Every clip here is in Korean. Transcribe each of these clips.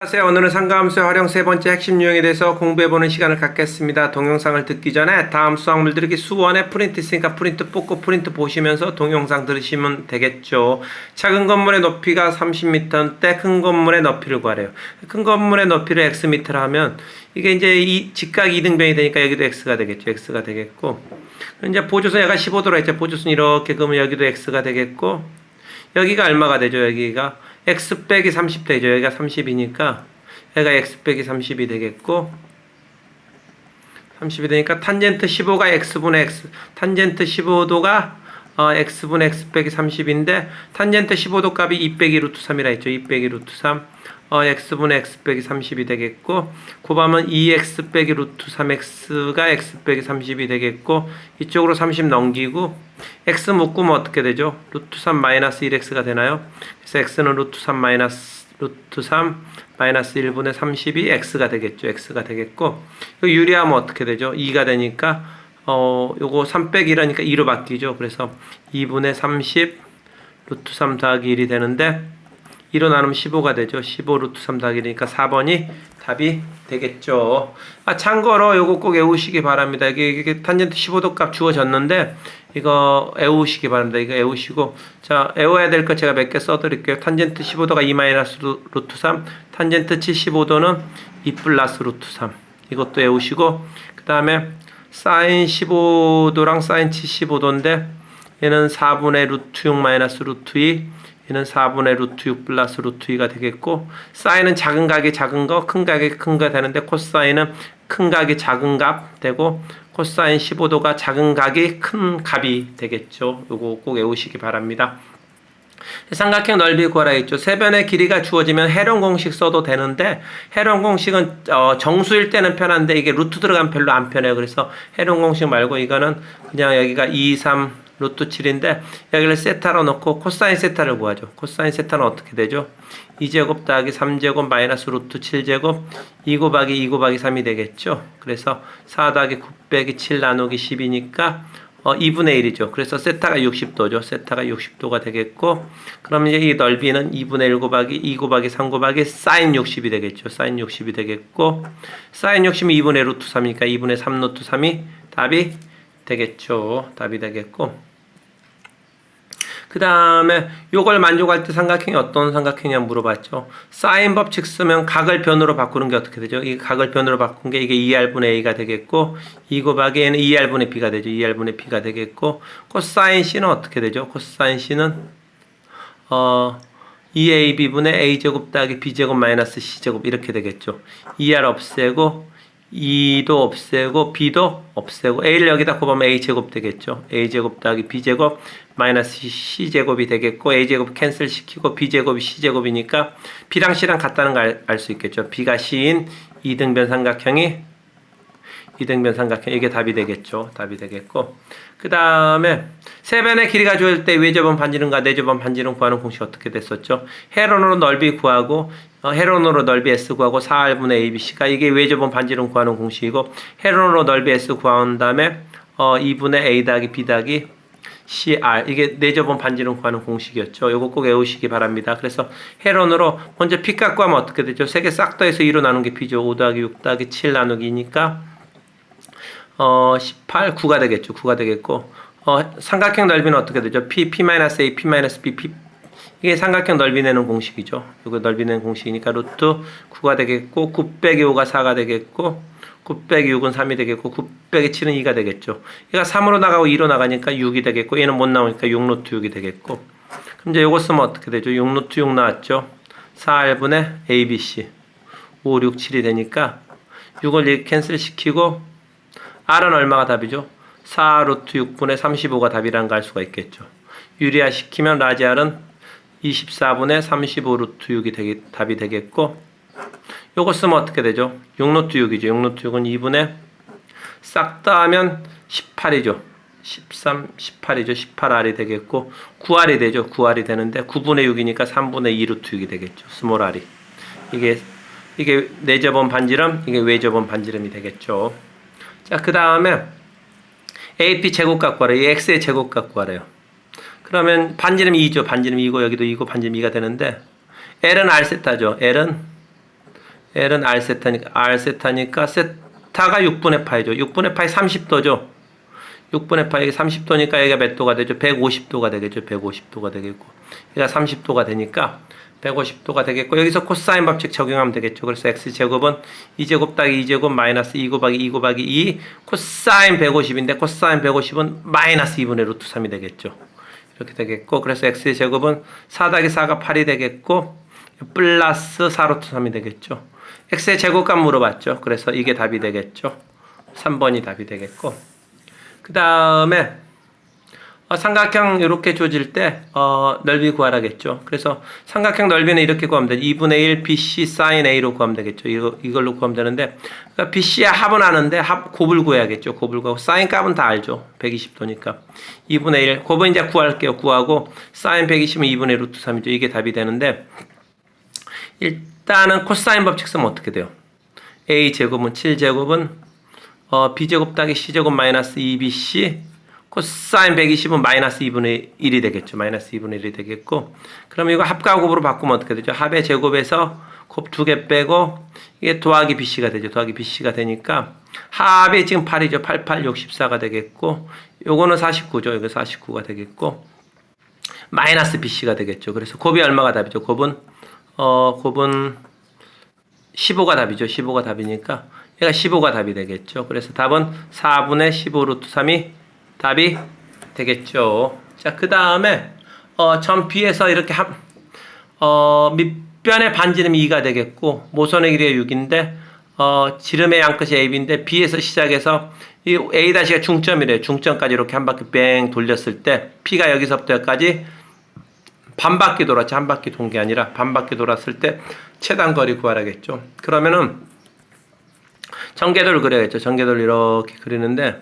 안녕하세요. 오늘은 상가함수 활용 세 번째 핵심 유형에 대해서 공부해보는 시간을 갖겠습니다. 동영상을 듣기 전에 다음 수학물 들으기 수원에 프린트 있으니까 프린트 뽑고 프린트 보시면서 동영상 들으시면 되겠죠. 작은 건물의 높이가 30m인데 큰 건물의 높이를 구하래요. 큰 건물의 높이를 xm를 하면 이게 이제 이 직각 이등변이 되니까 여기도 x가 되겠죠. x가 되겠고 이제 보조선 얘가 15도로 했죠. 보조선 이렇게 그러면 여기도 x가 되겠고 여기가 얼마가 되죠? 여기가 x 빼기 30 되죠. 여기가 30이니까 여기가 x 빼기 30이 되겠고 30이 되니까 탄젠트 15가 x분의 x 탄젠트 15도가 어, x분의 x 빼기 30인데 탄젠트 15도 값이 2 빼기 루트 3이라 했죠. 2 빼기 루트 3 어, x분의 x 빼기 30이 되겠고 곱하면 2x 빼기 루트 3x가 x 빼기 30이 되겠고 이쪽으로 30 넘기고 x 묶으면 어떻게 되죠? 루트 3 마이너스 1x가 되나요? 그래서 x는 루트 3 마이너스 루트 3 마이너스 1분의 30이 x가 되겠죠. x가 되겠고 유리하면 어떻게 되죠? 2가 되니까 어 요거 3 빼기 1하니까 2로 바뀌죠. 그래서 2분의 30 루트 3 더하기 1이 되는데 2로 나누면 15가 되죠. 15 루트 3 더하기 1이니까 4번이 답이 되겠죠. 아, 참고로 요거 꼭 외우시기 바랍니다. 이게, 이게 탄젠트 15도 값 주어졌는데 이거 외우시기 바랍니다. 이거 외우시고 자 외워야 될거 제가 몇 개 써드릴게요. 탄젠트 15도가 2 마이너스 루- 루트 3, 탄젠트 75도는 2 플러스 루트 3 이것도 외우시고 그 다음에 사인 15도랑 사인 75도인데 얘는 4분의 루트 6 마이너스 루트 2 얘는 4분의 루트 6 플러스 루트 2가 되겠고 사인은 작은 각이 작은 거, 큰 각이 큰 거 되는데 코사인은 큰 각이 작은 값 되고 코사인 15도가 작은 각이 큰 값이 되겠죠. 요거 꼭 외우시기 바랍니다. 삼각형 넓이 구하라 했죠. 세변의 길이가 주어지면 해론 공식 써도 되는데 해론 공식은 어, 정수일 때는 편한데 이게 루트 들어가면 별로 안 편해요. 그래서 해론 공식 말고 이거는 그냥 여기가 2, 3 루트 7인데 여기를 세타로 넣고 코사인 세타를 구하죠. 코사인 세타는 어떻게 되죠? 2제곱 더하기 3제곱 마이너스 루트 7제곱 2 곱하기 2 곱하기 3이 되겠죠. 그래서 4 더하기 9 빼기 7 나누기 10이니까 어, 2분의 1이죠. 그래서 세타가 60도죠. 세타가 60도가 되겠고, 그럼 이제 이 넓이는 2분의 1 곱하기 2 곱하기 3 곱하기 사인 60이 되겠죠. 사인 60이 되겠고, 사인 60이 2분의 루트 3이니까 2분의 3 루트 3이 답이 되겠죠. 답이 되겠고, 그 다음에 요걸 만족할 때 삼각형이 어떤 삼각형이냐 물어봤죠. 사인 법칙 쓰면 각을 변으로 바꾸는 게 어떻게 되죠? 이 각을 변으로 바꾼 게 이게 2r분의 a가 되겠고 2 곱하기 a는 2r분의 b가 되죠. 2r분의 b가 되겠고 코사인 c는 어떻게 되죠? 코사인 c는 어 2ab분의 a제곱 더하기 b제곱 마이너스 c제곱 이렇게 되겠죠. 2r 없애고 2도 없애고 b도 없애고 a를 여기다 곱하면 a제곱 되겠죠. a제곱 더하기 b제곱 마이너스 c제곱이 되겠고 a제곱 캔슬 시키고 b제곱이 c제곱이니까 b랑 c랑 같다는 걸 알 수 있겠죠. b가 c인 이등변 삼각형이 이등변 삼각형 이게 답이 되겠죠. 답이 되겠고 그 다음에 세변의 길이가 주어질 때 외접원 반지름과 내접원 반지름 구하는 공식 어떻게 됐었죠? 헤론으로 넓이 구하고 어, 헤론으로 넓이 s 구하고 4r분의 abc가 이게 외접원 반지름 구하는 공식이고 헤론으로 넓이 s 구한 다음에 어, 2분의 a 더하기 b 더하기 CR 이게 내접원 반지름 구하는 공식이었죠. 요거 꼭 외우시기 바랍니다. 그래서 헤론으로 먼저 p 값 구하면 어떻게 되죠? 세 개 싹 더해서 2로 나눈 게 p죠. 5 더하기 6 더하기 7 나누기니까 어, 18, 9가 되겠죠. 9가 되겠고, 어, 삼각형 넓이는 어떻게 되죠? P, P-A, P-B, P. 이게 삼각형 넓이 내는 공식이죠. 이거 넓이 내는 공식이니까 루트 9가 되겠고, 9 빼기 5가 4가 되겠고, 9 빼기 6은 3이 되겠고, 9 빼기 7은 2가 되겠죠. 얘가 3으로 나가고 2로 나가니까 6이 되겠고, 얘는 못 나오니까 6 루트 6이 되겠고. 그럼 이제 요거 쓰면 어떻게 되죠? 6 루트 6 나왔죠? 4R분의 ABC. 5, 6, 7이 되니까, 6을 이렇게 캔슬 시키고, R은 얼마가 답이죠? 4 루트 6분의 35가 답이라는 걸 알 수가 있겠죠. 유리화 시키면 라지 R은 24분의 35 루트 6이 되게, 답이 되겠고 요거 쓰면 어떻게 되죠? 6 루트 6이죠. 6 루트 6은 2분의 싹 다 하면 18이죠. 13, 18이죠. 18R이 되겠고 9R이 되죠. 9R이 되는데 9분의 6이니까 3분의 2 루트 6이 되겠죠. 스몰 R이. 이게 이게 내접원 반지름, 이게 외접원 반지름이 되겠죠. 자, 그 다음에 AP 제곱값 구하래요. 이 X의 제곱값 구하래요. 그러면 반지름 2죠. 반지름 2고 여기도 2고 반지름 2가 되는데 L은 R세타죠. L은 L은 R 세타니까 R 세타니까 세타가 6분의 파이죠. 6분의 파이 30도죠. 6분의 파이 30도니까 여기가 몇 도가 되죠? 150도가 되겠죠. 150도가 되겠고. 여기가 30도가 되니까 150도가 되겠고 여기서 코사인 법칙 적용하면 되겠죠. 그래서 x 제곱은 2제곱 따기 2제곱 마이너스 2 곱하기 2 곱하기 2 코사인 150인데 코사인 150은 마이너스 2분의 루트 3이 되겠죠. 이렇게 되겠고 그래서 x 제곱은 4 더하기 4가 8이 되겠고 플러스 4 루트 3이 되겠죠. x의 제곱값 물어봤죠. 그래서 이게 답이 되겠죠. 3번이 답이 되겠고 그 다음에 어, 삼각형 이렇게 조질 때 어, 넓이 구하라겠죠. 그래서 삼각형 넓이는 이렇게 구하면 돼. 2분의 1 BC sin A로 구하면 되겠죠. 이거, 이걸로 구하면 되는데 그러니까 BC의 합은 아는데 합 곱을 구해야겠죠. 곱을 구하고 sin 값은 다 알죠. 120도니까 2분의 1 곱은 이제 구할게요. 구하고 sin 120은 2분의 루트 3이죠. 이게 답이 되는데 일단은 코사인 법칙 쓰면 어떻게 돼요? A 제곱은 7제곱은 어, B제곱 따기 C제곱 마이너스 2BC 코사인 120은 마이너스 2분의 1이 되겠죠. 마이너스 2분의 1이 되겠고 그럼 이거 합과 곱으로 바꾸면 어떻게 되죠? 합의 제곱에서 곱 두 개 빼고 이게 더하기 BC가 되죠. 더하기 BC가 되니까 합이 지금 8이죠. 88, 64가 되겠고 요거는 49죠. 이거 49가 되겠고 마이너스 BC가 되겠죠. 그래서 곱이 얼마가 답이죠? 곱은 어 곱은 15가 답이죠. 15가 답이니까 얘가 15가 답이 되겠죠. 그래서 답은 4분의 15 루트 3이 답이 되겠죠. 자, 그 다음에 어, 점 B에서 이렇게 한, 어, 밑변의 반지름이 2가 되겠고 모선의 길이가 6인데 어, 지름의 양끝이 AB인데 B에서 시작해서 이 A-가 중점이래요. 중점까지 이렇게 한 바퀴 뺑 돌렸을 때 P가 여기서부터 여기까지 반 바퀴 돌았지 한 바퀴 돈 게 아니라 반 바퀴 돌았을 때 최단 거리 구하라겠죠. 그러면은 전개도를 그려야겠죠. 전개도를 이렇게 그리는데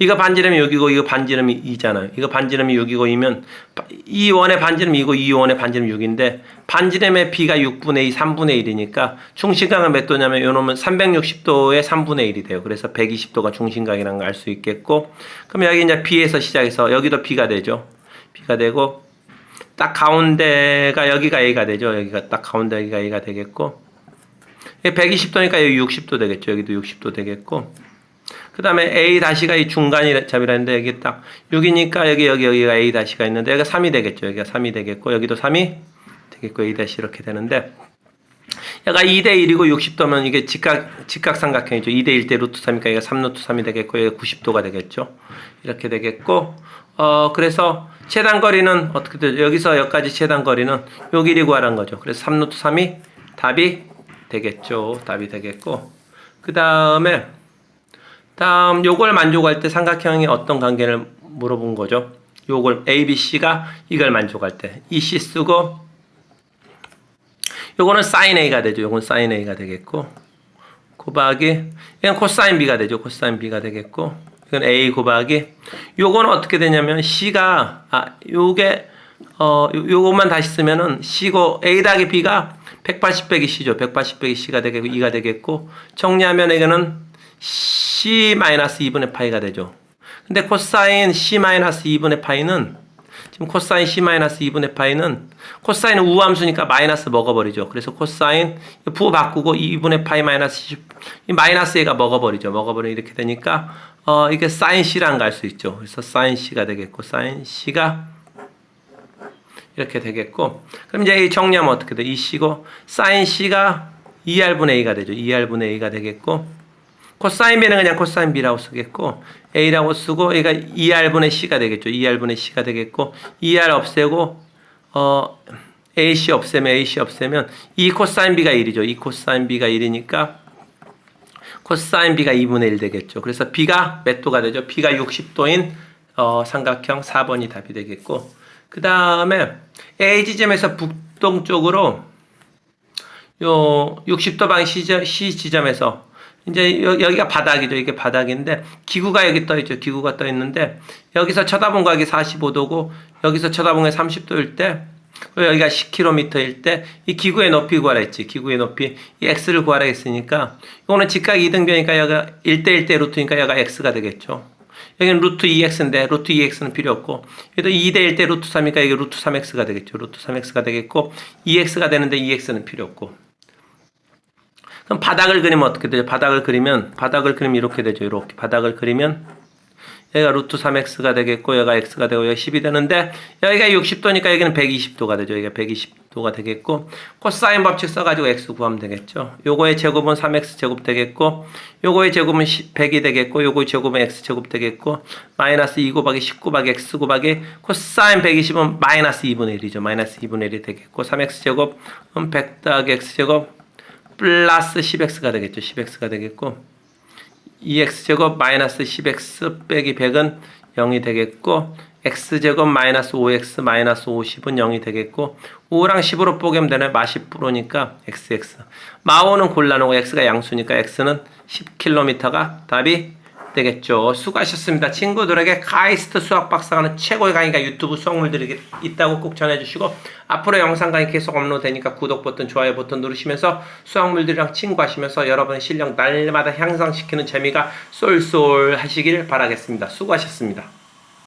이거 반지름이 여기고 이거 반지름이 2잖아요. 이거 반지름이 6이고 2면 이 원의 반지름이 2고 이 원의 반지름 6인데 반지름의 b가 6분의 2, 3분의 1이니까 중심각은 몇 도냐면 요놈은 360도의 3분의 1이 돼요. 그래서 120도가 중심각이라는 걸 알 수 있겠고 그럼 여기 이제 b에서 시작해서 여기도 b가 되죠. b가 되고 딱 가운데가 여기가 a가 되죠. 여기가 딱 가운데 여기가 a가 되겠고 120도니까 여기 60도 되겠죠. 여기도 60도 되겠고 그 다음에 A 다시가 이 중간이 잡이라는데 여기 딱 6이니까 여기 여기 여기가 A 다시가 있는데 여기가 3이 되겠죠. 여기가 3이 되겠고 여기도 3이 되겠고 A 다시 이렇게 되는데 얘가 2대 1이고 60도면 이게 직각 직각 삼각형이죠. 2대 1대 루트 3이니까 얘가 3 루트 3이 되겠고 여기가 90도가 되겠죠. 이렇게 되겠고 어 그래서 최단 거리는 어떻게 되죠? 여기서 여기까지 최단 거리는 요 길이 구하라는 거죠. 그래서 3 루트 3이 답이 되겠죠. 답이 되겠고 그 다음에 다음 요걸 만족할 때 삼각형이 어떤 관계를 물어본 거죠. 요걸 A, B, C가 이걸 만족할 때 EC 쓰고 요거는 sin A가 되죠. 요건 sin A가 되겠고 곱하기 이건 코사인 B가 되죠. 코사인 B가 되겠고 이건 A 곱하기 요거는 어떻게 되냐면 C가 아 요게 어 요- 요것만 다시 쓰면은 C고 A 더하기 B가 180 빼기 C죠. 180 빼기 C가 되겠고 2가 되겠고 정리하면 이거는 C-2분의 파이가 되죠. 근데 코사인 C-2분의 파이는 지금 코사인 C-2분의 파이는 코사인은 우함수니까 마이너스 먹어버리죠. 그래서 코사인 부호 바꾸고 2분의 파이 마이너스 10, 이 마이너스 A가 먹어버리죠. 먹어버리면 이렇게 되니까 어 이게 사인 C랑 갈 수 있죠. 그래서 사인 C가 되겠고 사인 C가 이렇게 되겠고 그럼 이제 이 정리하면 어떻게 돼? 이 C고 사인 C가 2R분의 A가 되죠. 2R분의 A가 되겠고 코사인 B는 그냥 코사인 B라고 쓰겠고 A라고 쓰고 얘가 2R분의 C가 되겠죠. 2R분의 C가 되겠고 2R 없애고 어 AC 없애면 AC 없애면 2 코사인 B가 1이죠. 2 코사인 B가 1이니까 코사인 B가 2분의 1 되겠죠. 그래서 B가 몇 도가 되죠? B가 60도인 어, 삼각형 4번이 답이 되겠고 그 다음에 A 지점에서 북동쪽으로 요 60도 방 C 지점에서 이제 여, 여기가 바닥이죠. 이게 바닥인데 기구가 여기 떠 있죠. 기구가 떠 있는데 여기서 쳐다본 각이 45도고 여기서 쳐다본 게 30도일 때 여기가 10km일 때 이 기구의 높이 구하라 했지. 기구의 높이 이 x를 구하라 했으니까 이거는 직각 이등변이니까 여기가 1대 1대 루트니까 여기가 x가 되겠죠. 여기는 루트 2x인데 루트 2x는 필요 없고 여기도 2대 1대 루트 3이니까 이게 루트 3x가 되겠죠. 루트 3x가 되겠고 2x가 되는데 2x는 필요 없고 그럼 바닥을 그리면 어떻게 되죠? 바닥을 그리면 바닥을 그리면 이렇게 되죠. 이렇게 바닥을 그리면 여기가 루트 3x가 되겠고 여기가 x가 되고 여기 10이 되는데 여기가 60도니까 여기는 120도가 되죠. 여기가 120도가 되겠고 코사인 법칙 써가지고 x 구하면 되겠죠. 요거의 제곱은 3x 제곱 되겠고 요거의 제곱은 100이 되겠고 요거의 제곱은 x 제곱 되겠고 마이너스 2 곱하기 10 곱하기 x 곱하기 코사인 120은 마이너스 2분의 1이죠. 마이너스 2분의 1이 되겠고 3x 제곱은 100 더하기 x 제곱 플러스 10x가 되겠죠. 10x가 되겠고 2x제곱 마이너스 10x 빼기 100은 0이 되겠고 x제곱 마이너스 5x 마이너스 50은 0이 되겠고 5랑 10으로 뽀개면 되네 마 10%니까 xx 마오는 곤란하고 x가 양수니까 x는 10km가 답이 되겠죠. 수고하셨습니다. 친구들에게 카이스트 수학 박사가 는 최고의 강의가 유튜브 수학물들이 있다고 꼭 전해주시고 앞으로 영상 강의 계속 업로드되니까 구독 버튼 좋아요 버튼 누르시면서 수학물들이랑 친구하시면서 여러분의 실력 날마다 향상시키는 재미가 쏠쏠 하시길 바라겠습니다. 수고하셨습니다